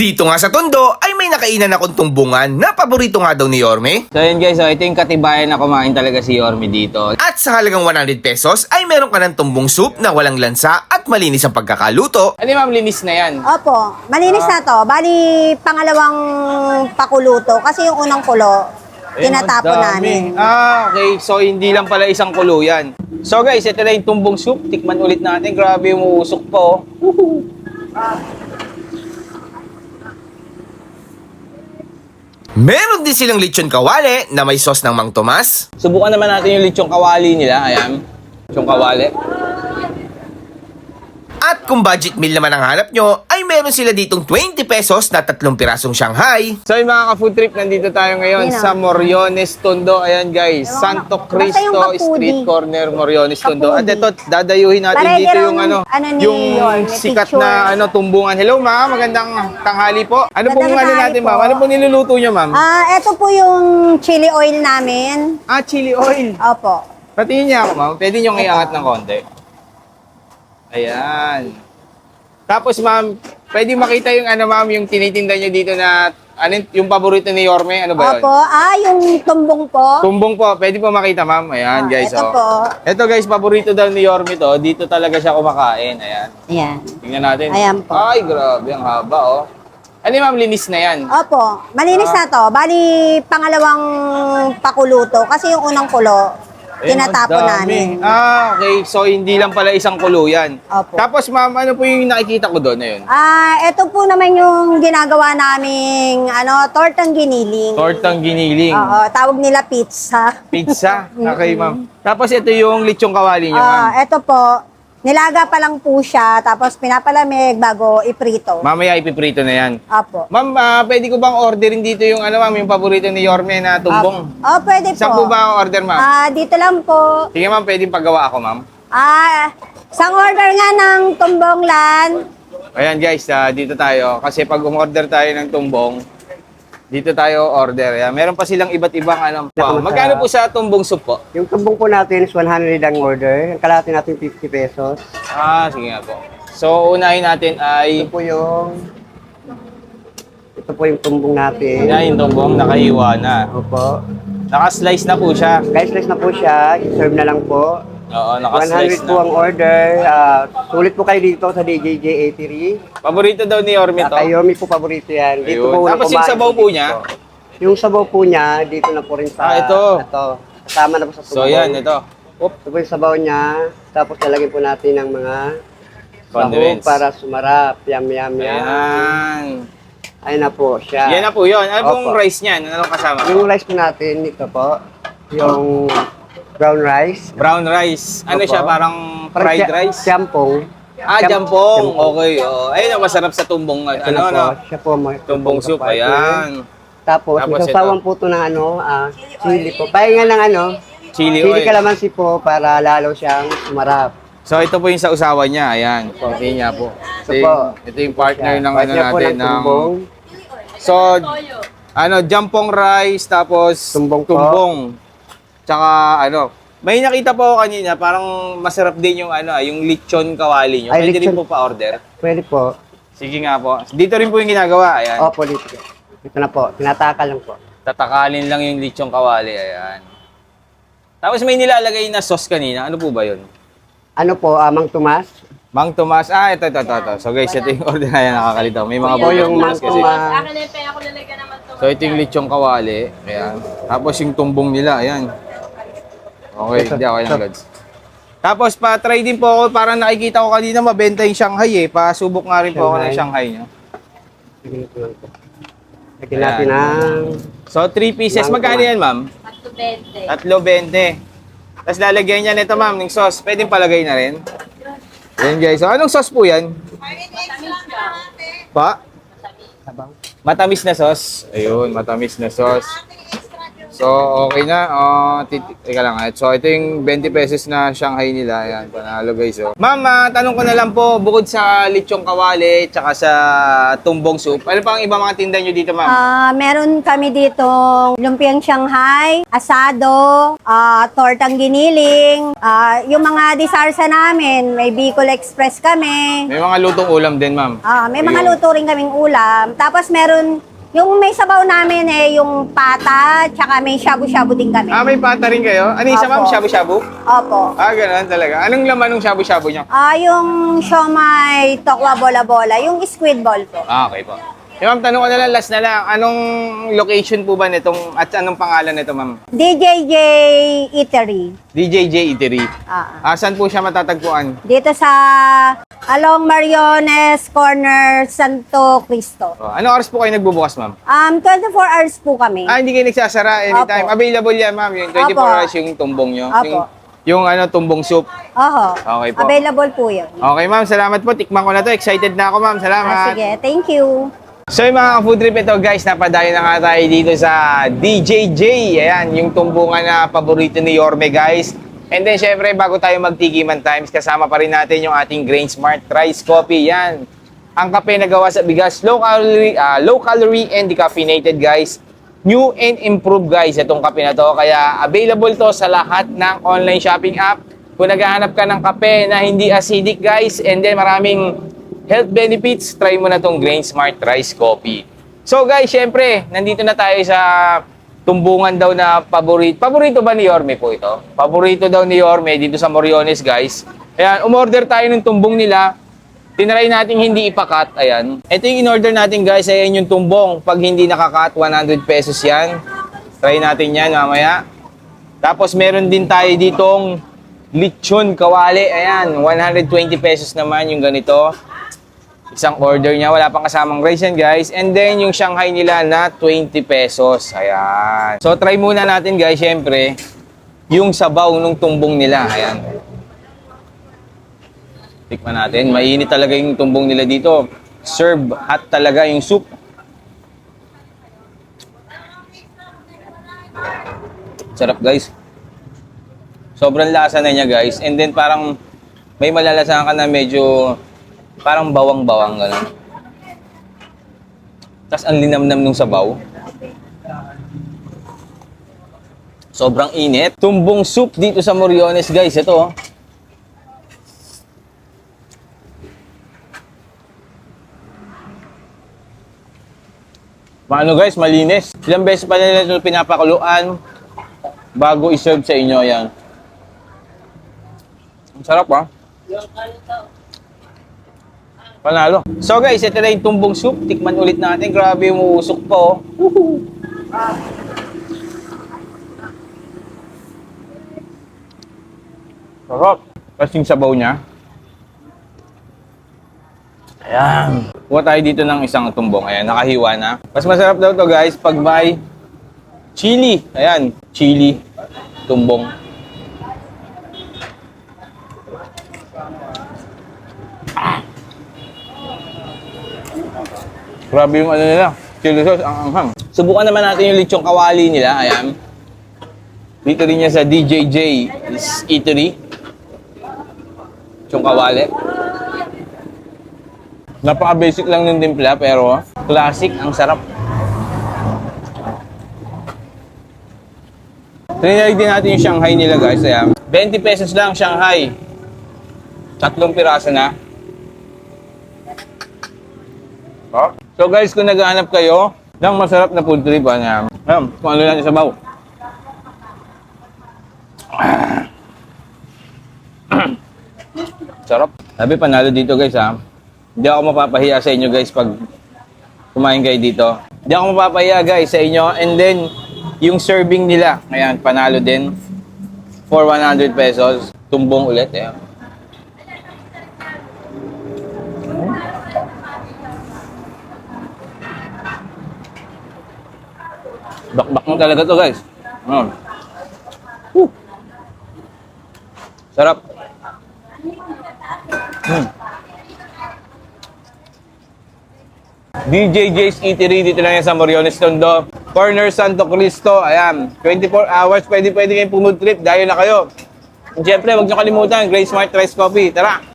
Dito nga sa Tondo ay may nakainan akong tumbungan na paborito nga daw ni Yorme. So yun guys, so ito yung katibayan na kumain talaga si Yorme dito. At sa halagang 100 pesos ay meron ka ng tumbong soup na walang lansa at malinis ang pagkakaluto. Ano ma'am, linis na yan? Opo, malinis na to. Bali, pangalawang pakuluto. Kasi yung unang kulo, tinatapon namin. Ah, okay. So hindi lang pala isang kulo yan. So guys, ito na yung tumbong soup. Tikman ulit natin. Grabe yung uusok po. Meron din silang lechon kawale na may sauce ng Mang Tomas. Subukan naman natin yung lechong kawali nila. Ayan. Lechong kawali. At kung budget meal naman ang hanap nyo, ay meron sila ditong 20 pesos na tatlong pirasong Shanghai. So yung mga ka-food trip, nandito tayo ngayon Sino? sa Moriones, Tondo. Ayan guys, Santo Cristo kapudi. Street Corner, Moriones, Tondo. At Kapudi. ito, dadayuhin natin Pareho dito yung ano, ano ni yung Yorme, sikat picture. na ano tumbungan. Hello ma'am, magandang tanghali po. Ano pong Magandang ano tanghali natin po. ma'am? Ano pong niluluto nyo ma'am? Ah, ito po yung chili oil namin. Ah, chili oil. Opo. Patingin niya ako ma'am. Pwede nyo iangat ng konti. Ayan. Tapos ma'am, pwede makita yung ano ma'am, yung tinitinda nyo dito na ano, yung paborito ni Yorme, ano ba yun? Opo. Ah, yung tumbong po. Tumbong po, pwede po makita ma'am. Ayan Ah, guys. ito oh. po. Ito guys, paborito daw ni Yorme to. Dito talaga siya kumakain. Ayan. Ayan. Tingnan natin. Ayan po. Ay, grabe. Ang haba oh. Ano ma'am, linis na yan. Opo. Malinis Ah. na to. Bali, pangalawang pakuluto. Kasi yung unang kulo, tinatapon ang dami. namin. Ah, okay. So, hindi lang pala isang kulo yan. Opo. Tapos ma'am, ano po yung nakikita ko doon na yun? Ah, ito po naman yung ginagawa naming ano, tortang giniling. Tortang giniling. Oo, tawag nila pizza. Pizza. Okay, ma'am. Tapos ito yung lechong kawali niyo, ma'am. Ah, ito po, nilaga pa lang po siya, tapos pinapalamig bago iprito. Mamaya ipiprito na yan. Opo. Ma'am, ah, pwede ko bang orderin dito yung ano, ma'am, yung paborito ni Yorme na tumbong? Oh, pwede po. Saan po ba ang order, ma'am? Ah, dito lang po. Sige, ma'am, pwedeng paggawa ako, ma'am. Ah, isang order nga ng tumbong lan. Ayan guys, ah, dito tayo. Kasi pag umorder tayo ng tumbong, dito tayo order. Ayan, meron pa silang iba't ibang ano. Wow. Magkano po sa tumbong soup po? Yung tumbong po natin is 100 ang order. Yung kalahati natin 50 pesos. Ah, sige nga po. So, unahin natin Ito ay po yung... Ito po yung tumbong natin. yan yung tumbong nakahiwa na. Opo. Naka-slice na po siya. Guys, slice na po siya. I-serve na lang po. Oo, naka-slice 100 po ang na. order. Ah, sulit po kayo dito sa DJJ Eatery. Paborito daw ni Orme to. Uh, Kayomi po paborito yan. Dito Ayun. po Tapos yung kumain sabaw po dito. niya? Yung sabaw po niya, dito na po rin sa... Ah, ito. Ito. Kasama na po sa tumbong. So, yan, ito. Oop. Ito po yung sabaw niya. Tapos lalagyan po natin ng mga sahog Condiments. para sumarap. Yum, yum, yum. Ayan. Ayun na po siya. Yan na po yun. Ano pong Opo. rice niyan? Ano kasama? Yung rice po natin, ito po. Yung brown rice. Brown rice. Ano Opo. siya? Parang fried siya- rice? Jampong. Ah, Jam- jampong. Okay. Oh. Ayun, ang masarap sa tumbong. Ito Ano, na po. ano? Siya po. may- Tumbong soup. Ayan. Tapos, Tapos isasawan ito. po ito ng ano, ah, chili po. Pahinga ng ano, Chili chili oil. calamansi po para lalo siyang sumarap. So, ito po yung sa usawa niya. Ayan. Ito niya po. Ito, Ito yung, po. ito yung partner ng ano Partner po natin. ng Ng, tumbong. so, ano, jampong rice, tapos Tumbong po. tumbong. Tsaka, ano, may nakita po ako kanina, parang masarap din yung ano, ah, yung lechon kawali nyo. Ay, Pwede rin lechon. po pa-order. Pwede po. Sige nga po. Dito rin po yung ginagawa. Ayan. Opo, dito. Ito na po. Tinatakal lang po. Tatakalin lang yung lechong kawali. Ayan. Tapos may nilalagay na sauce kanina. Ano po ba yun? Ano po, Amang Tomas? Mang Tomas. Ah, ito, ito, ito. ito. So guys, ito yung order na yan. Nakakalito. May mga Opo, yung Mang butas kasi. Tomas. Akin na yung pera ko lalagyan naman to. So ito yung lechong kawali. Ayan. Tapos yung tumbong nila. Ayan. Okay, hindi okay lang, Lods. Tapos pa-try din po ako. Parang nakikita ko kanina mabenta yung Shanghai eh. Pasubok nga rin po ako ng Shanghai nyo. Lang po. Lagyan natin ng... So, 3 pieces. Magkano yan, ma'am? At to 20. Tatlo, 20. Tapos lalagyan niya nito, ma'am, ng sauce. Pwedeng palagay na rin. Yan, guys. So, anong sauce po yan? Pa? Matamis na sauce. Ayun, matamis na sauce. So, okay na. Tit- teka lang. ah. So, ito yung 20 pesos na Shanghai nila. Ayan, panalo guys. Oh. Mama, tanong ko na lang po, bukod sa lechong kawali, tsaka sa tumbong soup, ano pa ang iba mga tinda nyo dito, ma'am? Ah, meron kami dito lumpiang Shanghai, asado, ah, tortang giniling, ah, yung mga disarsa namin, may Bicol Express kami. May mga lutong ulam din, ma'am. Ah, may mga Ayun. luto rin kaming ulam. Tapos meron yung may sabaw namin eh, yung pata, tsaka may shabu-shabu din kami. Ah, may pata rin kayo? Ano isa, Opo. ma'am? Shabu-shabu? Opo. Ah, ganun talaga. Anong laman ng shabu-shabu nyo? Ah, yung siomay, tokwa bola-bola, yung squid ball po. Ah, okay po. Eh, ma'am, tanong ko na lang, last na lang. Anong location po ba nitong, at anong pangalan nito, ma'am? DJJ Eatery. DJJ Eatery. Ah, Ah, saan po siya matatagpuan? dito sa along Mariones Corner, Santo Cristo. Oh, ano oras po kayo nagbubukas, ma'am? Um, 24 hours po kami. Ah, hindi kayo nagsasara anytime. Opo. Available yan, ma'am. Yung 24 Opo. hours yung tumbong nyo. Opo. Yung, yung ano, tumbong soup. Oho. Okay po. Available po yun. Okay, ma'am. Salamat po. Tikman ko na to. Excited na ako, ma'am. Salamat. Ah, sige, thank you. So yung mga food trip ito guys, napadayo na nga tayo dito sa DJJ. Ayan, yung tumbungan na paborito ni Yorme guys. And then syempre bago tayo magtikiman times, kasama pa rin natin yung ating Grain Smart Rice Coffee. Yan. Ang kape na gawa sa bigas, low calorie, ah, low calorie and decaffeinated guys. New and improved guys itong kape na to. Kaya available to sa lahat ng online shopping app. Kung naghahanap ka ng kape na hindi acidic guys, and then maraming health benefits, try mo na tong Grain Smart Rice Coffee. So guys, syempre, nandito na tayo sa tumbungan daw na paborito. Paborito ba ni Yorme po ito? Paborito daw ni Yorme dito sa Moriones, guys. Ayan, umorder tayo ng tumbong nila. Tinry natin hindi ipakat. Ayan. Ito yung in-order natin, guys. Ayan yung tumbong. Pag hindi nakakat, 100 pesos yan. Try natin yan mamaya. Tapos meron din tayo ditong lechon kawali. Ayan, 120 pesos naman yung ganito. Isang order niya, wala pang kasamang rice yan guys. And then yung Shanghai nila na 20 pesos. Ayan. So try muna natin guys, syempre, yung sabaw nung tumbong nila. Ayan. Tikman natin. Mainit talaga yung tumbong nila dito. Serve hot talaga yung soup. Sarap guys. Sobrang lasa na niya guys. And then parang may malalasahan ka na medyo parang bawang-bawang gano'n. Tapos ang linamnam nung sabaw. Sobrang init. Tumbong soup dito sa Moriones guys. Ito oh. Paano guys, malinis. Ilang beses pa nila ito pinapakuluan bago iserve sa inyo yan. Ang sarap ah. Panalo. So guys, ito na yung tumbong soup. Tikman ulit natin. Grabe yung uusok po. Oh. Sarap. Yung sabaw niya. Ayan. Kuha tayo dito ng isang tumbong. Ayan, nakahiwa na. Mas masarap daw to guys pag may chili. Ayan, chili. Tumbong. Grabe yung ano nila. Chili sauce, ang anghang. Subukan naman natin yung lechong kawali nila. Ayan. Dito rin niya sa DJJ Eatery. Lechong kawali. Napaka-basic lang ng timpla pero classic, ang sarap. Trinay din natin yung Shanghai nila guys. Ayan. 20 pesos lang Shanghai. Tatlong piraso na. Oh. So guys, kung naghahanap kayo ng masarap na food trip, ano, ayan, kung ano lang yung sabaw. Sarap. Sabi panalo dito guys ha. Hindi ako mapapahiya sa inyo guys pag kumain kayo dito. Hindi ako mapapahiya guys sa inyo. And then, yung serving nila, ayan, panalo din. For 100 pesos. Tumbong ulit. Ayan. Bakbak mo talaga to guys. Mm. Sarap. Mm. DJ J's Eatery, dito lang yan sa Moriones Tondo. Corner Santo Cristo, ayan. 24 hours, pwede pwede kayong pumood trip, dahil na kayo. Siyempre, huwag niyo kalimutan, Great Smart Rice Coffee. Tara!